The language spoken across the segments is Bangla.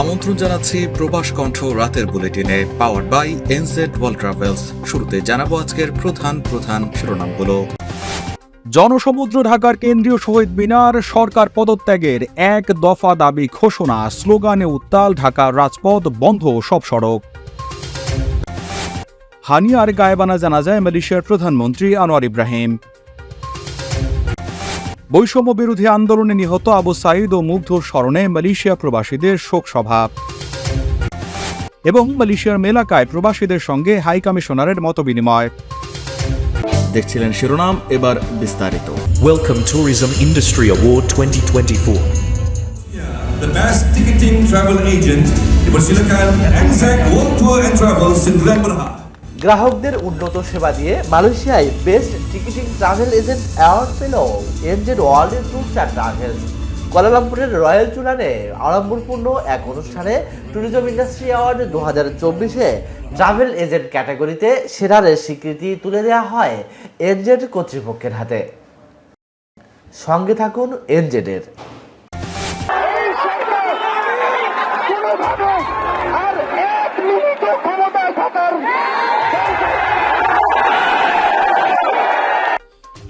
আমন্ত্রণ জানাচ্ছি প্রবাস কণ্ঠ রাতের বুলেটিনে power by NZ world travels শুরুতে জানাব আজকের প্রধান প্রধান শিরোনামগুলো। জনসমুদ্র ঢাকার কেন্দ্রীয় শহীদ মিনার সরকার পদত্যাগের এক দফা দাবি ঘোষণা, স্লোগানে উত্তাল ঢাকার রাজপথ বন্ধ সব সড়ক। হানিয়ার গায়েবানা জানা যায়, মালয়েশিয়ার প্রধানমন্ত্রী আনোয়ার ইব্রাহিম। বৈষম্য বিরোধী আন্দোলনে নিহত আবু সাইদ ও মুগ্ধ স্মরণে মালয়েশিয়া প্রবাসীদের শোক সভা এবং মালয়েশিয়ার মেলাকায় প্রবাসীদের সঙ্গে হাই কমিশনারের মত বিনিময় দেখছিলেন শিরোনাম এবার বিস্তারিত। Welcome tourism industry award 2024 The best ticketing travel agent, Silakan, and Zach, World Tour and Travel, Silakan, গ্রাহকদের উন্নত সেবা দিয়ে মালয়েশিয়ায় best ticketing travel agent award পেল ওয়ার্ল্ড ট্যুরস অ্যান্ড ট্রাভেলস। কোয়ালালামপুরের রয়্যাল চুলানে আড়ম্বরপূর্ণ এক অনুষ্ঠানে ট্যুরিজম ইন্ডাস্ট্রি অ্যাওয়ার্ড দু হাজার চব্বিশে ট্রাভেল এজেন্ট ক্যাটাগরিতে সেরারের স্বীকৃতি তুলে দেওয়া হয় এনজেড কর্তৃপক্ষের হাতে। সঙ্গে থাকুন এনজেডের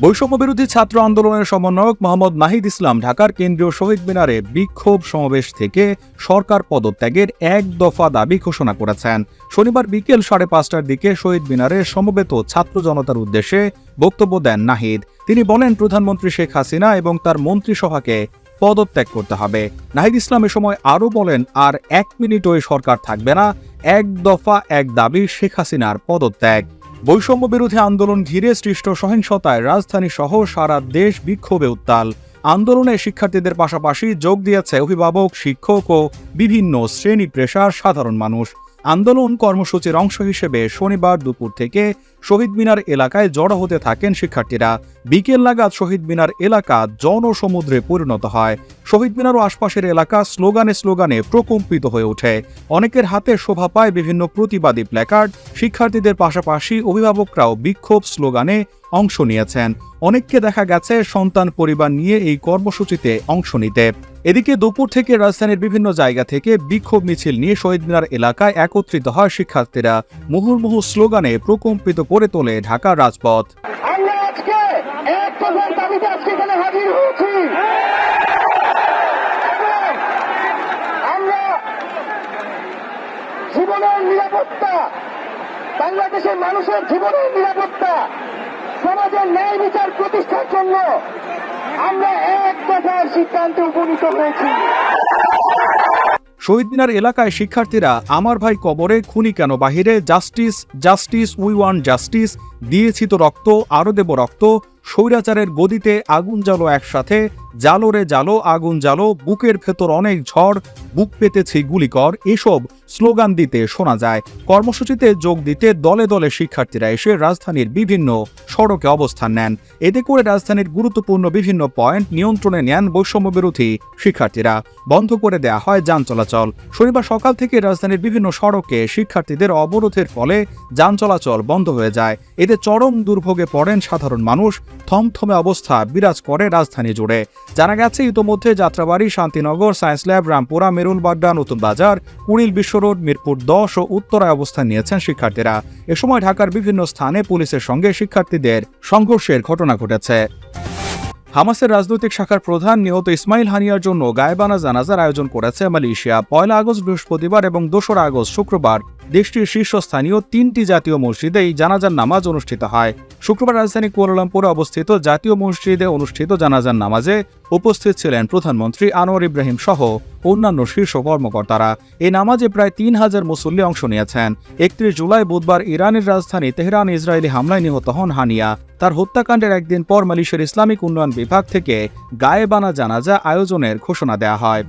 বৈষম্য বিরোধী ছাত্র আন্দোলনের সমন্বয়ক মোহাম্মদ নাহিদ ইসলাম ঢাকার কেন্দ্রীয় শহীদ মিনারে বিক্ষোভ সমাবেশ থেকে সরকার পদত্যাগের এক দফা দাবি ঘোষণা করেছেন। শনিবার বিকেল সাড়ে পাঁচটার দিকে শহীদ মিনারে সমবেত ছাত্র জনতার উদ্দেশ্যে বক্তব্য দেন নাহিদ। তিনি বলেন, প্রধানমন্ত্রী শেখ হাসিনা এবং তার মন্ত্রিসভাকে পদত্যাগ করতে হবে। নাহিদ ইসলাম এ সময় আরও বলেন, আর এক মিনিটও এই সরকার থাকবে না। এক দফা এক দাবি শেখ হাসিনার পদত্যাগ। বৈষম্য বিরোধী আন্দোলন ঘিরে সৃষ্ট সহিংসতায় রাজধানী সহ সারা দেশ বিক্ষোভে উত্তাল। আন্দোলনে শিক্ষার্থীদের পাশাপাশি যোগ দিয়েছে অভিভাবক, শিক্ষক ও বিভিন্ন শ্রেণি পেশার সাধারণ মানুষ। আন্দোলন কর্মসূচির অংশ হিসেবে শনিবার দুপুর থেকে শহীদ মিনার এলাকায় জড়ো হতে থাকেন শিক্ষার্থীরা। বিকেল নাগাদ শহীদ মিনার এলাকা জনসমুদ্রে পরিণত হয়। শহীদ মিনার ও আশপাশের এলাকা স্লোগানে স্লোগানে প্রকম্পিত হয়ে ওঠে। অনেকের হাতে শোভা পায় বিভিন্ন প্রতিবাদী প্ল্যাকার্ড। শিক্ষার্থীদের পাশাপাশি অভিভাবকরাও বিক্ষোভ স্লোগানে অংশ নিয়েছেন। অনেককে দেখা গেছে সন্তান পরিবার নিয়ে এই কর্মসূচিতে অংশ নিতে। এদিকে দুপুর থেকে রাজধানীর বিভিন্ন জায়গা থেকে বিক্ষোভ মিছিল নিয়ে শহীদ মিনার এলাকায় একত্রিত হয় শিক্ষার্থীরা। মুহুর্মুহু স্লোগানে প্রকম্পিত করে তোলে ঢাকার রাজপথ। বাংলাদেশের মানুষের জীবনের নিরাপত্তা, সমাজের ন্যায় বিচার প্রতিষ্ঠার জন্য আমরা এক সিদ্ধান্তে উপনীত হয়েছি। শহীদ মিনার এলাকায় শিক্ষার্থীরা, আমার ভাই কবরে, খুনি কেন বাহিরে? Justice justice, we want justice. দিয়েছি তো রক্ত, আরও দেব রক্ত। স্বৈরাচারের গদিতে আগুন জ্বালো একসাথে। জালো রে জালো, আগুন জ্বালো, বুকের ভেতর অনেক ঝড়, বুক পেতেছি গুলিকর। এসব স্লোগান দিতে শোনা যায়। কর্মসূচিতে যোগ দিতে দলে দলে শিক্ষার্থীরা এসে রাজধানীর বিভিন্ন সড়কে অবস্থান নেন। এতে করে রাজধানীর গুরুত্বপূর্ণ বিভিন্ন পয়েন্ট নিয়ন্ত্রণে নেন বৈষম্য বিরোধী শিক্ষার্থীরা। বন্ধ করে দেয়া হয় যান চলাচল। শনিবার সকাল থেকে রাজধানীর বিভিন্ন সড়কে শিক্ষার্থীদের অবরোধের ফলে যান চলাচল বন্ধ হয়ে যায়। এতে চরম দুর্ভোগে পড়েন সাধারণ মানুষ। থমথমে অবস্থা বিরাজ করে রাজধানী জুড়ে। জানা গেছে, ইতোমধ্যে যাত্রাবাড়ি, শান্তিনগর, সায়েন্স ল্যাব, রামপুরা মেরুলবাড্ডা নতুন বাজার কুড়িল বিশ্ব রোড, মিরপুর দশ ও উত্তরায় অবস্থান নিয়েছেন শিক্ষার্থীরা। এ সময় ঢাকার বিভিন্ন স্থানে পুলিশের সঙ্গে শিক্ষার্থীদের সংঘর্ষের ঘটনা ঘটেছে। হামাসের রাজনৈতিক শাখার প্রধান নিহত ইসমাইল হানিয়ার জন্য গায়েবানা জানাজার আয়োজন করেছে মালয়েশিয়া। পয়লা আগস্ট বৃহস্পতিবার এবং দোসরা আগস্ট শুক্রবার দেশটির শীর্ষস্থানীয় তিনটি জাতীয় মসজিদে এই জানাজার নামাজ অনুষ্ঠিত হয়। শুক্রবার রাজধানী কুয়ালালামপুরে অবস্থিত জাতীয় মসজিদে অনুষ্ঠিত জানাজার নামাজে উপস্থিত ছিলেন প্রধানমন্ত্রী আনোয়ার ইব্রাহিম সহ অন্যান্য শীর্ষ কর্মকর্তারা। এই নামাজে প্রায় তিন হাজার মুসল্লি অংশ নিয়েছেন। একত্রিশ জুলাই বুধবার ইরানের রাজধানী তেহরান ইসরায়েলি হামলায় নিহত হন হানিয়া। তার হত্যাকাণ্ডের একদিন পর মালয়েশিয়ার ইসলামিক উন্নয়ন বিভাগ থেকে গায়েবানা জানাজা আয়োজনের ঘোষণা দেয়া হয়।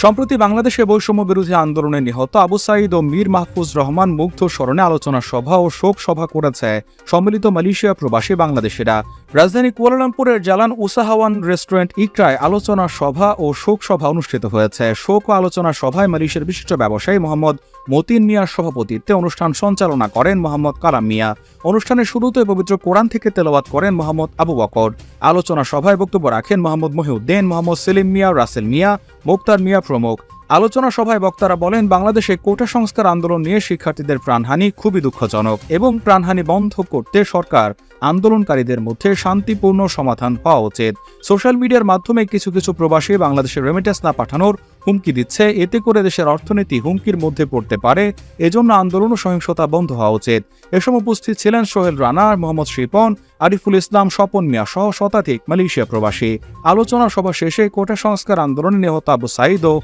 সম্প্রতি বাংলাদেশে বৈষম্য বিরোধী আন্দোলনে নিহত আবু সাইদ ও মীর মাহফুজ রহমান মুগ্ধ স্মরণে আলোচনা সভা ও শোক সভা করেছে সম্মিলিত মালয়েশিয়া প্রবাসী বাংলাদেশিরা। রাজধানী কুয়ালালামপুরের জালান উসাহাওয়ান রেস্টুরেন্ট ইকরায় আলোচনা সভা ও শোক সভা অনুষ্ঠিত হয়েছে। শোক ও আলোচনা সভায় মালয়েশিয়ার বিশিষ্ট ব্যবসায়ী মোহাম্মদ মতিন মিয়ার সভাপতিত্বে অনুষ্ঠান সঞ্চালনা করেন মোহাম্মদ কালাম মিয়া। অনুষ্ঠানের শুরুতে পবিত্র কোরআন থেকে তেলাওয়াত করেন মোহাম্মদ আবু বকর। আলোচনা সভায় বক্তব্য রাখেন মোহাম্মদ মহিউদ্দিন, মোহাম্মদ সেলিম মিয়া, রাসেল মিয়া মুক্তার মিয়া প্রমুখ। আলোচনা সভায় বক্তারা বলেন, বাংলাদেশে কোটা সংস্কার আন্দোলন নিয়ে শিক্ষার্থীদের প্রাণহানি খুবই দুঃখজনক এবং প্রাণহানি বন্ধ করতে সরকার আন্দোলনকারীদের মধ্যে শান্তিপূর্ণ সমাধান হওয়া উচিত। সোশ্যাল মিডিয়ার মাধ্যমে কিছু কিছু প্রবাসী বাংলাদেশের রেমিটেন্স না পাঠানোর হুমকি দিচ্ছে। এতে করে দেশের অর্থনীতি হুমকির মধ্যে পড়তে পারে। এজন্য আন্দোলন ও সহিংসতা বন্ধ হওয়া উচিত। এসব উপস্থিত ছিলেন সোহেল রানা, মোহাম্মদ শিপন আরিফুল ইসলাম স্বপন মিয়া সহ শতাধিক মালয়েশিয়া প্রবাসী। আলোচনা সভা শেষে কোটা সংস্কার আন্দোলনে নিহত আবু সাইদ ও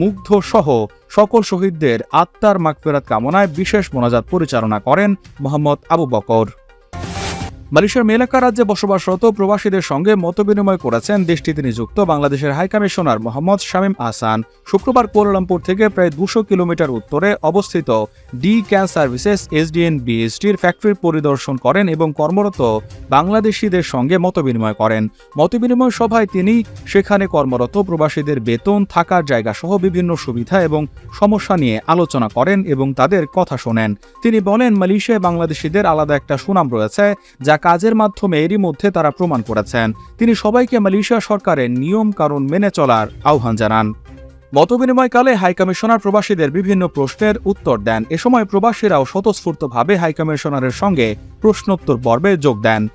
মুগ্ধ সহ সকল শহীদদের আত্মার মাগফেরাত কামনায় বিশেষ মোনাজাত পরিচালনা করেন মোহাম্মদ আবু বকর। মালয়েশিয়ার মেলাকা রাজ্যে বসবাসরত প্রবাসীদের সঙ্গে মতবিনিময় করেছেন দেশটিতে নিযুক্ত বাংলাদেশের হাইকমিশনার মোহাম্মদ শামীম আহসান। শুক্রবার কুয়ালালামপুর থেকে প্রায় দুশো কিলোমিটার উত্তরে অবস্থিত ডি ক্যান সার্ভিসেস এসডিএন বিএসটির ফ্যাক্টরি পরিদর্শন করেন এবং কর্মরত বাংলাদেশিদের সঙ্গে মতবিনিময় করেন। মতবিনিময় সভায় তিনি সেখানে কর্মরত প্রবাসীদের বেতন, থাকার জায়গা সহ বিভিন্ন সুবিধা এবং সমস্যা নিয়ে আলোচনা করেন এবং তাদের কথা শোনেন। তিনি বলেন, মালয়েশিয়ায় বাংলাদেশিদের আলাদা একটা সুনাম রয়েছে, যা কাজের মাধ্যমে এরই মধ্যে তারা প্রমাণ করেছেন। তিনি সবাইকে মালয়েশিয়া সরকারের নিয়ম কারণ মেনে চলার আহ্বান জানান। মতবিনিময়কালে হাইকমিশনার প্রবাসীদের বিভিন্ন প্রশ্নের উত্তর দেন। এ সময় প্রবাসীরাও স্বতঃস্ফূর্তভাবে হাইকমিশনারের সঙ্গে প্রশ্নোত্তর পর্বে যোগ দেন।